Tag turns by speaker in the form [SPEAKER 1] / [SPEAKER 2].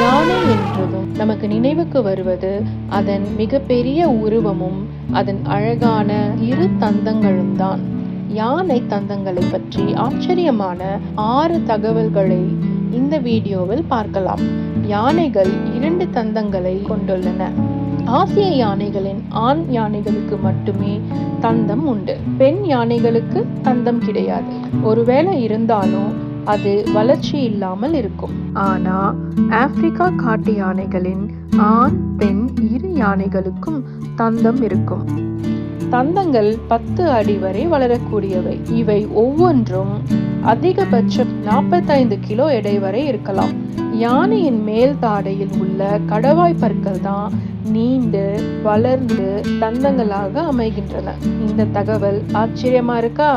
[SPEAKER 1] யானை என்றதும் நமக்கு நினைவுக்கு வருவது அதன் மிகப்பெரிய உருவமும் அதன் அழகான இரு தந்தங்களும் தான். யானை தந்தங்களை பற்றி ஆச்சரியமான ஆறு தகவல்களை இந்த வீடியோவில் பார்க்கலாம். யானைகள் இரண்டு தந்தங்களை கொண்டுள்ளன. ஆசிய யானைகளின் ஆண் யானைகளுக்கு மட்டுமே தந்தம் உண்டு. பெண் யானைகளுக்கு தந்தம் கிடையாது. ஒருவேளை இருந்தாலும் அது வளர்ச்சி இல்லாமல் இருக்கும். ஆனா ஆப்பிரிக்கா காட்டு யானைகளின் ஆண் பெண் இரு யானைகளுக்கும் தந்தம் இருக்கும். தந்தங்கள் பத்து அடி வரை வளரக்கூடியவை. இவை ஒவ்வொன்றும் அதிகபட்சம் நாற்பத்தைந்து கிலோ எடை வரை இருக்கலாம். யானையின் மேல் தாடையில் உள்ள கடவாய் பற்கள் தான் நீண்டு வளர்ந்து தந்தங்களாக அமைகின்றன. இந்த தகவல் ஆச்சரியமா இருக்கா?